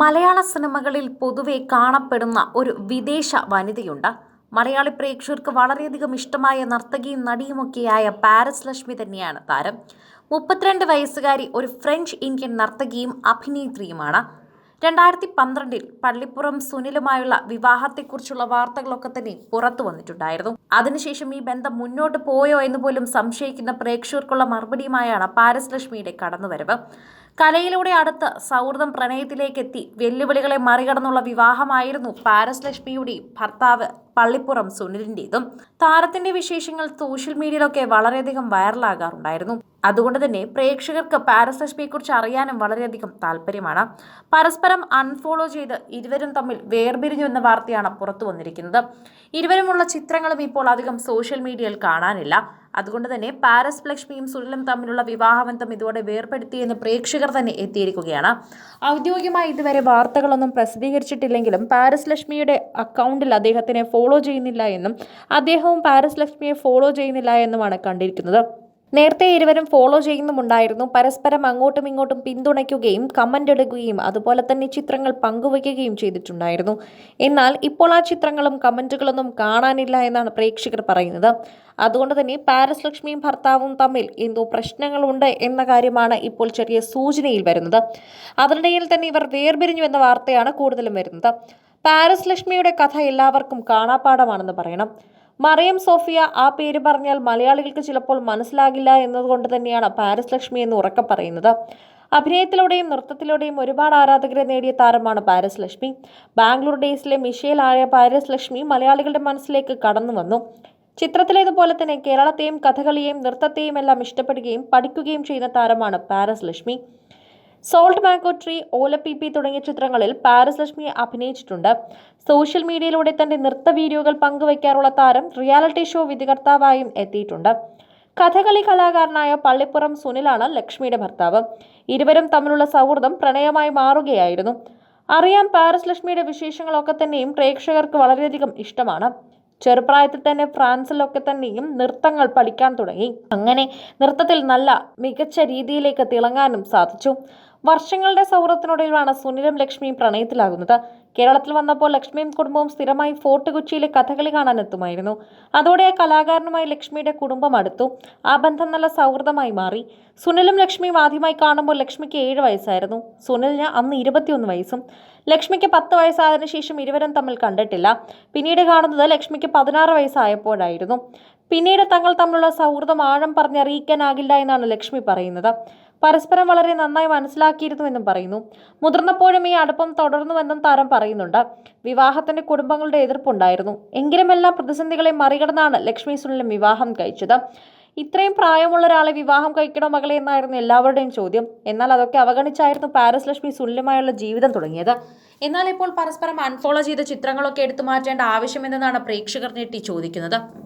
മലയാള സിനിമകളിൽ പൊതുവെ കാണപ്പെടുന്ന ഒരു വിദേശ വനിതയുണ്ട്. മലയാളി പ്രേക്ഷകർക്ക് വളരെയധികം ഇഷ്ടമായ നർത്തകിയും നടിയുമൊക്കെയായ പാരസ് ലക്ഷ്മി തന്നെയാണ് താരം. മുപ്പത്തിരണ്ട് വയസ്സുകാരി ഒരു ഫ്രഞ്ച് ഇന്ത്യൻ നർത്തകിയും അഭിനേത്രിയുമാണ്. രണ്ടായിരത്തി പന്ത്രണ്ടിൽ പള്ളിപ്പുറം സുനിലുമായുള്ള വിവാഹത്തെക്കുറിച്ചുള്ള വാർത്തകളൊക്കെ തന്നെ പുറത്തു വന്നിട്ടുണ്ടായിരുന്നു. അതിനുശേഷം ഈ ബന്ധം മുന്നോട്ട് പോയോ എന്ന് പോലും സംശയിക്കുന്ന പ്രേക്ഷകർക്കുള്ള മറുപടിയുമായാണ് പാരസ് ലക്ഷ്മിയുടെ കടന്നുവരവ്. കലയിലൂടെ അടുത്ത് സൗഹൃദം പ്രണയത്തിലേക്കെത്തി വെല്ലുവിളികളെ മറികടന്നുള്ള വിവാഹമായിരുന്നു പാരസ് ലക്ഷ്മിയുടെയും ഭർത്താവ് പള്ളിപ്പുറം സുനിലിന്റെതും താരത്തിന്റെ വിശേഷങ്ങൾ സോഷ്യൽ മീഡിയയിലൊക്കെ വളരെയധികം വൈറലാകാറുണ്ടായിരുന്നു. അതുകൊണ്ട് തന്നെ പ്രേക്ഷകർക്ക് പാരസ് ലക്ഷ്മിയെക്കുറിച്ച് അറിയാനും വളരെയധികം താല്പര്യമാണ്. പരസ്പരം അൺഫോളോ ചെയ്ത് ഇരുവരും തമ്മിൽ വേർപിരിഞ്ഞു എന്ന വാർത്തയാണ് പുറത്തു വന്നിരിക്കുന്നത്. ഇരുവരുമുള്ള ചിത്രങ്ങളും ഇപ്പോൾ അധികം സോഷ്യൽ മീഡിയയിൽ കാണാനില്ല. അതുകൊണ്ട് തന്നെ പാരസ് ലക്ഷ്മിയും സുനിലും തമ്മിലുള്ള വിവാഹബന്ധം ഇതോടെ വേർപെടുത്തിയെന്ന് പ്രേക്ഷകർ തന്നെ എത്തിയിരിക്കുകയാണ്. ഔദ്യോഗികമായി ഇതുവരെ വാർത്തകളൊന്നും പ്രസിദ്ധീകരിച്ചിട്ടില്ലെങ്കിലും പാരസ് ലക്ഷ്മിയുടെ അക്കൗണ്ടിൽ അദ്ദേഹത്തിനെ ഫോളോ ചെയ്യുന്നില്ല എന്നും അദ്ദേഹവും പാരസ് ലക്ഷ്മിയെ ഫോളോ ചെയ്യുന്നില്ല എന്നുമാണ് കണ്ടിരിക്കുന്നത്. നേരത്തെ ഇരുവരും ഫോളോ ചെയ്യുന്നുമുണ്ടായിരുന്നു. പരസ്പരം അങ്ങോട്ടും ഇങ്ങോട്ടും പിന്തുണയ്ക്കുകയും കമന്റ് ഇടുകയും അതുപോലെ തന്നെ ചിത്രങ്ങൾ പങ്കുവയ്ക്കുകയും ചെയ്തിട്ടുണ്ടായിരുന്നു. എന്നാൽ ഇപ്പോൾ ആ ചിത്രങ്ങളും കമന്റുകളൊന്നും കാണാനില്ല എന്നാണ് പ്രേക്ഷകർ പറയുന്നത്. അതുകൊണ്ട് തന്നെ പാരസ് ലക്ഷ്മിയും ഭർത്താവും തമ്മിൽ എന്തോ പ്രശ്നങ്ങളുണ്ട് എന്ന കാര്യമാണ് ഇപ്പോൾ ചെറിയ സൂചനയിൽ വരുന്നത്. അതിനിടയിൽ തന്നെ ഇവർ വേർപിരിഞ്ഞു എന്ന വാർത്തയാണ് കൂടുതലും വരുന്നത്. പാരസ് ലക്ഷ്മിയുടെ കഥ എല്ലാവർക്കും കാണാപ്പാടമാണെന്ന് പറയണം. മറിയം സോഫിയ ആ പേര് പറഞ്ഞാൽ മലയാളികൾക്ക് ചിലപ്പോൾ മനസ്സിലാകില്ല എന്നതുകൊണ്ട് തന്നെയാണ് പാരിസ് ലക്ഷ്മി എന്ന് ഉറക്കെ പറയുന്നത്. അഭിനയത്തിലൂടെയും നൃത്തത്തിലൂടെയും ഒരുപാട് ആരാധകരെ നേടിയ താരമാണ് പാരസ് ലക്ഷ്മി. ബാംഗ്ലൂർ ഡേയ്സിലെ ആയ പാരസ് ലക്ഷ്മി മലയാളികളുടെ മനസ്സിലേക്ക് കടന്നു വന്നു. ചിത്രത്തിലേതുപോലെ തന്നെ കേരളത്തെയും കഥകളിയെയും നൃത്തത്തെയും എല്ലാം ഇഷ്ടപ്പെടുകയും പഠിക്കുകയും ചെയ്യുന്ന താരമാണ് Paris Lakshmi. Salt mango tree Olappeeppi തുടങ്ങിയ ചിത്രങ്ങളിൽ പാരിസ് ലക്ഷ്മി അഭിനയിച്ചിട്ടുണ്ട്. സോഷ്യൽ മീഡിയയിലൂടെ തന്റെ നൃത്ത വീഡിയോകൾ പങ്കുവയ്ക്കാറുള്ള താരം റിയാലിറ്റി ഷോ വിധികർത്താവായും എത്തിയിട്ടുണ്ട്. കഥകളി കലാകാരനായ പള്ളിപ്പുറം സുനിലാണ് ലക്ഷ്മിയുടെ ഭർത്താവ്. ഇരുവരും തമ്മിലുള്ള സൗഹൃദം പ്രണയമായി മാറുകയായിരുന്നു. അറിയാം പാരിസ് ലക്ഷ്മിയുടെ വിശേഷങ്ങളൊക്കെ തന്നെയും പ്രേക്ഷകർക്ക് വളരെയധികം ഇഷ്ടമാണ്. ചെറുപ്രായത്തിൽ തന്നെ ഫ്രാൻസിലൊക്കെ തന്നെയും നൃത്തങ്ങൾ പഠിക്കാൻ തുടങ്ങി. അങ്ങനെ നൃത്തത്തിൽ നല്ല മികച്ച രീതിയിലേക്ക് തിളങ്ങാനും സാധിച്ചു. വർഷങ്ങളുടെ സൗഹൃദത്തിനൊടുവിലാണ് സുനിലും ലക്ഷ്മിയും പ്രണയത്തിലാകുന്നത്. കേരളത്തിൽ വന്നപ്പോൾ ലക്ഷ്മിയും കുടുംബവും സ്ഥിരമായി ഫോർട്ട് കൊച്ചിയിലെ കഥകളി കാണാൻ എത്തുമായിരുന്നു അതോടെ ആ കലാകാരനുമായി ലക്ഷ്മിയുടെ കുടുംബം അടുത്തു. ആ ബന്ധം നല്ല സൗഹൃദമായി മാറി. സുനിലും ലക്ഷ്മിയും ആദ്യമായി കാണുമ്പോൾ ലക്ഷ്മിക്ക് ഏഴ് വയസ്സായിരുന്നു. സുനിലിന് അന്ന് ഇരുപത്തിയൊന്ന് വയസ്സും. ലക്ഷ്മിക്ക് പത്ത് വയസ്സായതിനു ശേഷം ഇരുവരും തമ്മിൽ കണ്ടിട്ടില്ല. പിന്നീട് കാണുന്നത് ലക്ഷ്മിക്ക് പതിനാറ് വയസ്സായപ്പോഴായിരുന്നു. പിന്നീട് തങ്ങൾ തമ്മിലുള്ള സൗഹൃദം ആഴം പറഞ്ഞറിയിക്കാനാകില്ല എന്നാണ് ലക്ഷ്മി പറയുന്നത്. പരസ്പരം വളരെ നന്നായി മനസ്സിലാക്കിയിരുന്നുവെന്നും പറയുന്നു. മുതിർന്നപ്പോഴും ഈ അടുപ്പം തുടർന്നുവെന്നും താരം പറയുന്നുണ്ട്. വിവാഹത്തിന്റെ കുടുംബങ്ങളുടെ എതിർപ്പുണ്ടായിരുന്നു. എങ്കിലും എല്ലാ പ്രതിസന്ധികളെ മറികടന്നാണ് ലക്ഷ്മി സുനിലും വിവാഹം കഴിച്ചത്. ഇത്രയും പ്രായമുള്ള ഒരാളെ വിവാഹം കഴിക്കണോ മകളെ എന്നായിരുന്നു എല്ലാവരുടെയും ചോദ്യം. എന്നാൽ അതൊക്കെ അവഗണിച്ചായിരുന്നു പാരസ് ലക്ഷ്മി സുനിലുമായുള്ള ജീവിതം തുടങ്ങിയത്. എന്നാൽ ഇപ്പോൾ പരസ്പരം അൺഫോളോ ചെയ്ത ചിത്രങ്ങളൊക്കെ എടുത്തു മാറ്റേണ്ട ആവശ്യമെന്നാണ് പ്രേക്ഷകർ ഞെട്ടി ചോദിക്കുന്നത്.